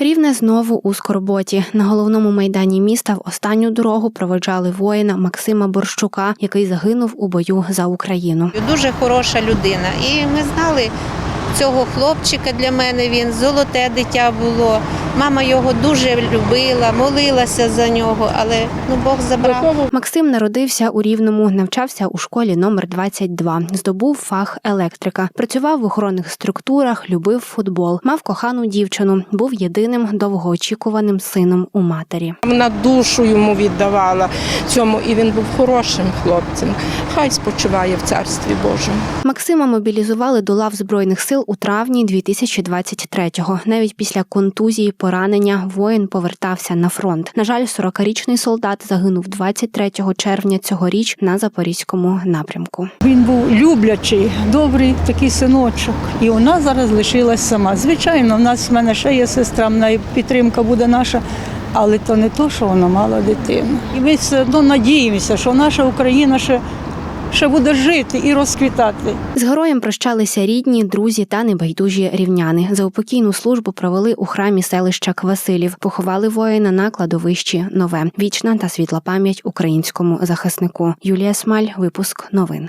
Рівне знову у скорботі. На головному майдані міста в останню дорогу проведжали воїна Максима Борщука, який загинув у бою за Україну. Дуже хороша людина. І ми знали цього хлопчика для мене. Він золоте дитя було. Мама його дуже любила, молилася за нього, але ну Бог забрав. Максим народився у Рівному, навчався у школі номер 22, здобув фах електрика, працював в охоронних структурах, любив футбол, мав кохану дівчину, був єдиним довгоочікуваним сином у матері. Вона душу йому віддавала цьому, і він був хорошим хлопцем. Хай спочиває в царстві Божому. Максима мобілізували до лав збройних сил у травні 2023-го. Навіть після контузії поранення воїн повертався на фронт. На жаль, 40-річний солдат загинув 23 червня цьогоріч на запорізькому напрямку. Він був люблячий, добрий такий синочок. І вона зараз лишилась сама. Звичайно, в нас в мене ще є сестра, в неї підтримка буде наша. Але то не то, що вона мала дитину. І ми все одно надіємося, що наша Україна ще, ще буде жити і розквітати. З героєм прощалися рідні, друзі та небайдужі рівняни. Заупокійну службу провели у храмі селища Квасилів. Поховали воїна на кладовищі Нове. Вічна та світла пам'ять українському захиснику. Юлія Смаль, випуск новин.